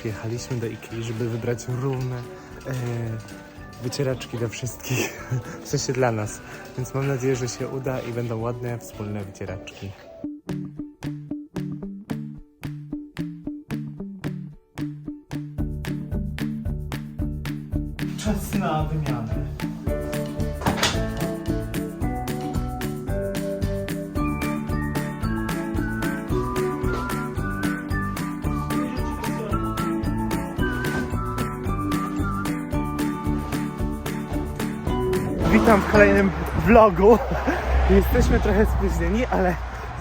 przyjechaliśmy do Ikei, żeby wybrać równe e, wycieraczki dla wszystkich, w sensie dla nas. Więc mam nadzieję, że się uda i będą ładne, wspólne wycieraczki. Czas na wymianę. Witam w kolejnym vlogu. Jesteśmy trochę spóźnieni, ale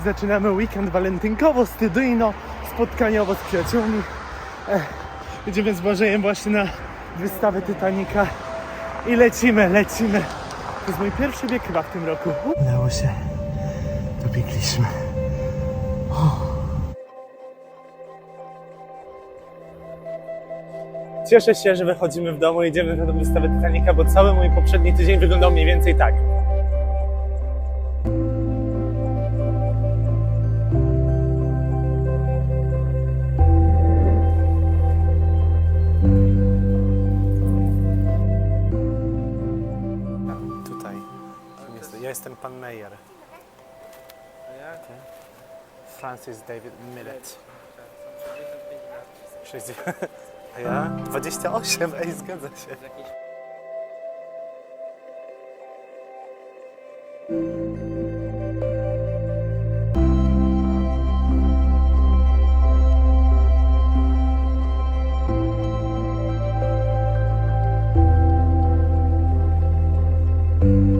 zaczynamy weekend walentynkowo-studyjno, spotkaniowo z przyjaciółmi. Ech, Idziemy z właśnie na wystawę Titanica i lecimy, lecimy. To jest mój pierwszy bieg chyba w tym roku. Udało się. Dobiegliśmy. Cieszę się, że wychodzimy w domu, idziemy na tę wystawę Titanica, bo cały mój poprzedni tydzień wyglądał mniej więcej tak. Tutaj. Ja jestem pan Meyer. Francis David Millet. 60. Ja? 28, ej, zgadza się. No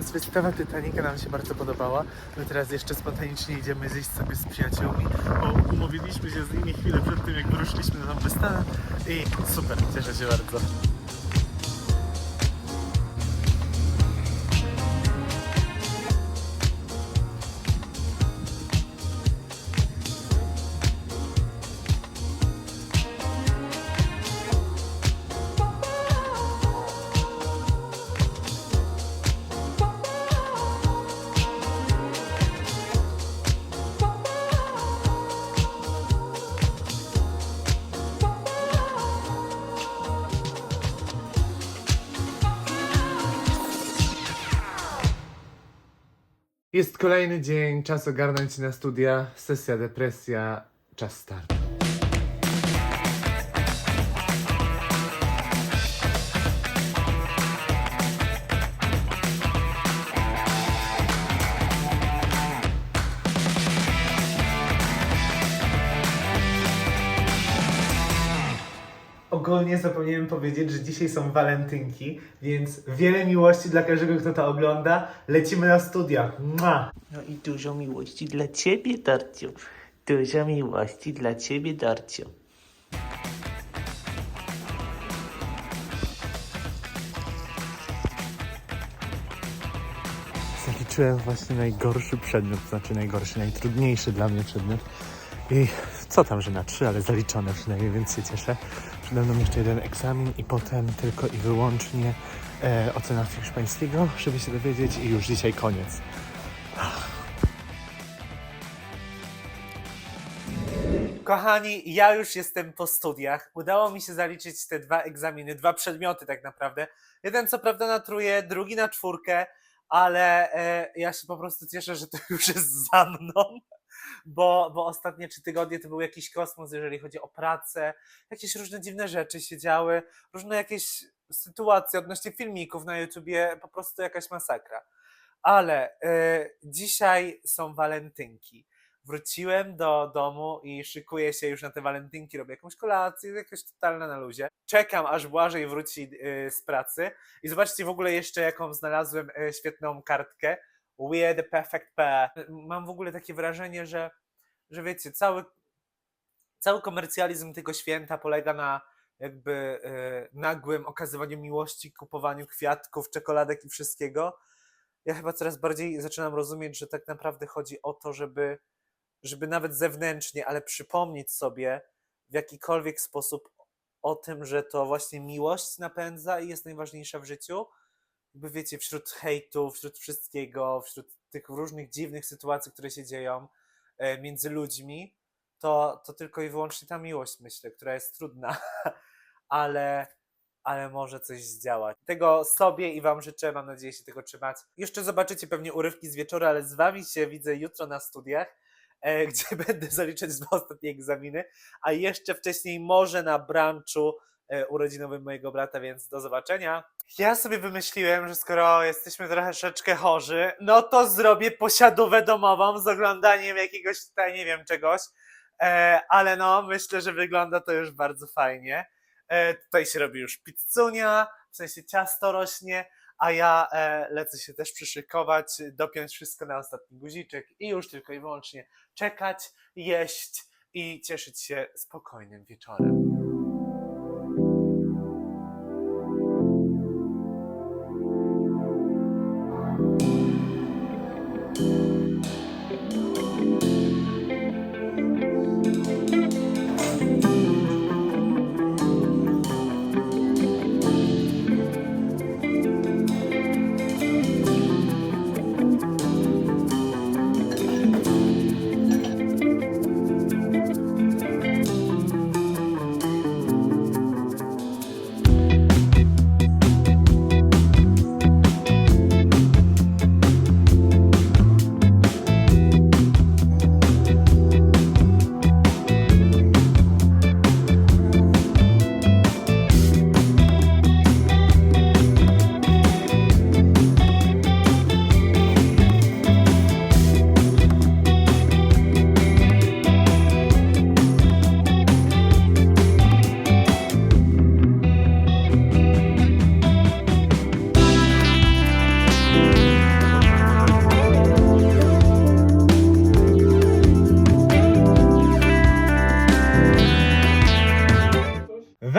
więc wystawa Titanica nam się bardzo podobała. My teraz jeszcze spontanicznie idziemy zjeść sobie z przyjaciółmi, bo umówiliśmy się z nimi chwilę przed tym, jak wyruszyliśmy na tą wystawę i super, cieszę się bardzo. Jest kolejny dzień, czas ogarnąć się na studia, sesja, depresja, czas start. Ogólnie zapomniałem powiedzieć, że dzisiaj są walentynki, więc wiele miłości dla każdego, kto to ogląda. Lecimy na studia. Mua! No i dużo miłości dla ciebie, Darciu. Dużo miłości dla ciebie, Darciu. Zaliczyłem właśnie najgorszy przedmiot, znaczy najgorszy, najtrudniejszy dla mnie przedmiot. I co tam, że na trzy, ale zaliczone przynajmniej, więc się cieszę. Przede mną jeszcze jeden egzamin i potem tylko i wyłącznie e, ocena hiszpańskiego, żeby się dowiedzieć i już dzisiaj koniec. Kochani, ja już jestem po studiach. Udało mi się zaliczyć te dwa egzaminy, dwa przedmioty tak naprawdę. Jeden co prawda na trójkę, drugi na czwórkę, ale e, ja się po prostu cieszę, że to już jest za mną, bo, bo ostatnie trzy tygodnie to był jakiś kosmos, jeżeli chodzi o pracę. Jakieś różne dziwne rzeczy się działy, różne jakieś sytuacje odnośnie filmików na YouTubie, po prostu jakaś masakra. Ale e, dzisiaj są walentynki wróciłem do domu i szykuję się już na te walentynki, robię jakąś kolację, jakaś totalna na luzie. Czekam, aż Błażej wróci y, z pracy i zobaczcie w ogóle jeszcze, jaką znalazłem y, świetną kartkę. We are the perfect pair. Mam w ogóle takie wrażenie, że, że wiecie, cały, cały komercjalizm tego święta polega na jakby y, nagłym okazywaniu miłości, kupowaniu kwiatków, czekoladek i wszystkiego. Ja chyba coraz bardziej zaczynam rozumieć, że tak naprawdę chodzi o to, żeby żeby nawet zewnętrznie, ale przypomnieć sobie w jakikolwiek sposób o tym, że to właśnie miłość napędza i jest najważniejsza w życiu. Jakby wiecie, wśród hejtu, wśród wszystkiego, wśród tych różnych dziwnych sytuacji, które się dzieją e, między ludźmi, to, to tylko i wyłącznie ta miłość, myślę, która jest trudna, ale, ale może coś zdziałać. Tego sobie i Wam życzę, mam nadzieję się tego trzymać. Jeszcze zobaczycie pewnie urywki z wieczora, ale z Wami się widzę jutro na studiach e, gdzie będę zaliczać dwa ostatnie egzaminy, a jeszcze wcześniej może na brunchu e, urodzinowym mojego brata, więc do zobaczenia. Ja sobie wymyśliłem, że skoro jesteśmy troszeczkę chorzy, no to zrobię posiadówę domową z oglądaniem jakiegoś tutaj, nie wiem, czegoś, e, ale no, myślę, że wygląda to już bardzo fajnie. E, tutaj się robi już pizzunia, w sensie ciasto rośnie, a ja e, lecę się też przyszykować, dopiąć wszystko na ostatni guziczek i już tylko i wyłącznie czekać, jeść i cieszyć się spokojnym wieczorem.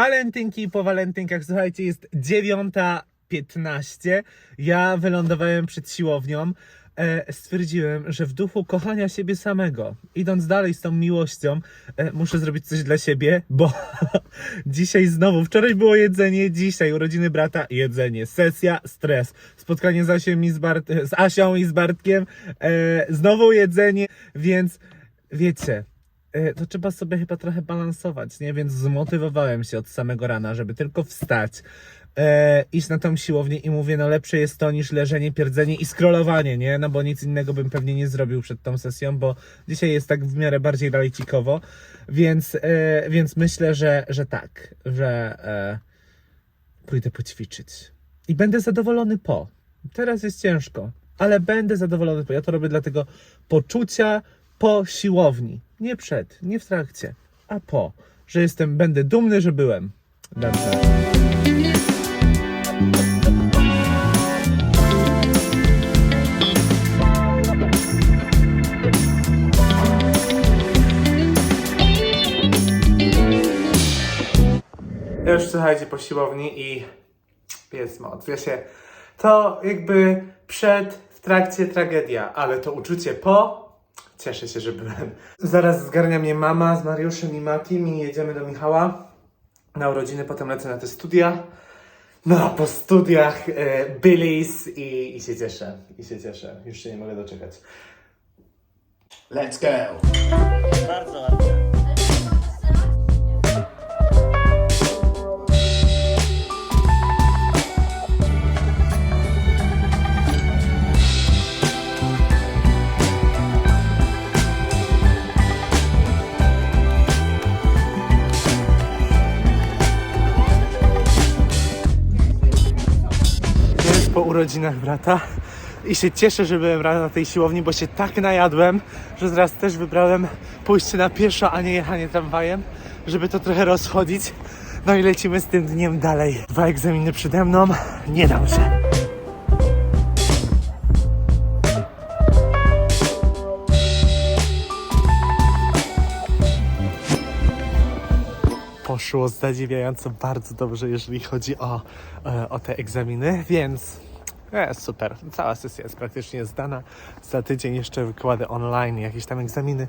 Walentynki po walentynkach, słuchajcie, jest 9.15. Ja wylądowałem przed siłownią. E, stwierdziłem, że w duchu kochania siebie samego, idąc dalej z tą miłością, e, muszę zrobić coś dla siebie, bo dzisiaj znowu, wczoraj było jedzenie, dzisiaj urodziny brata, jedzenie, sesja, stres, spotkanie z Asią i z, Bart z, Asią i z Bartkiem, e, znowu jedzenie, więc wiecie, to trzeba sobie chyba trochę balansować, nie? Więc zmotywowałem się od samego rana, żeby tylko wstać, e, iść na tą siłownię i mówię, no lepsze jest to niż leżenie, pierdzenie i scrollowanie, nie? No bo nic innego bym pewnie nie zrobił przed tą sesją, bo dzisiaj jest tak w miarę bardziej rajcikowo, więc, e, więc myślę, że, że tak, że e, pójdę poćwiczyć i będę zadowolony po. Teraz jest ciężko, ale będę zadowolony po. Ja to robię dla tego poczucia po siłowni. Nie przed, nie w trakcie, a po. Że jestem, będę dumny, że byłem. Dobrze. Już słuchajcie po siłowni i jest moc. Wiecie, to jakby przed, w trakcie tragedia, ale to uczucie po, cieszę się, że byłem. Zaraz zgarnia mnie mama z Mariuszem i Matim i jedziemy do Michała na urodziny, potem lecę na te studia. No, po studiach e, Billy's i, i się cieszę, i się cieszę. Już się nie mogę doczekać. Let's go. Bardzo ładnie. Urodzinach brata i się cieszę, że byłem rano na tej siłowni, bo się tak najadłem, że zaraz też wybrałem pójście na pieszo, a nie jechanie tramwajem, żeby to trochę rozchodzić. No i lecimy z tym dniem dalej. Dwa egzaminy przede mną, nie dam się. poszło zadziwiająco bardzo dobrze, jeżeli chodzi o, e, o te egzaminy, więc e, super. Cała sesja jest praktycznie zdana. Za tydzień jeszcze wykłady online, jakieś tam egzaminy,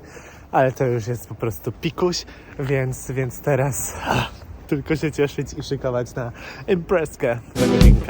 ale to już jest po prostu pikuś, więc, więc teraz tylko się cieszyć i szykować na imprezkę za godzinkę.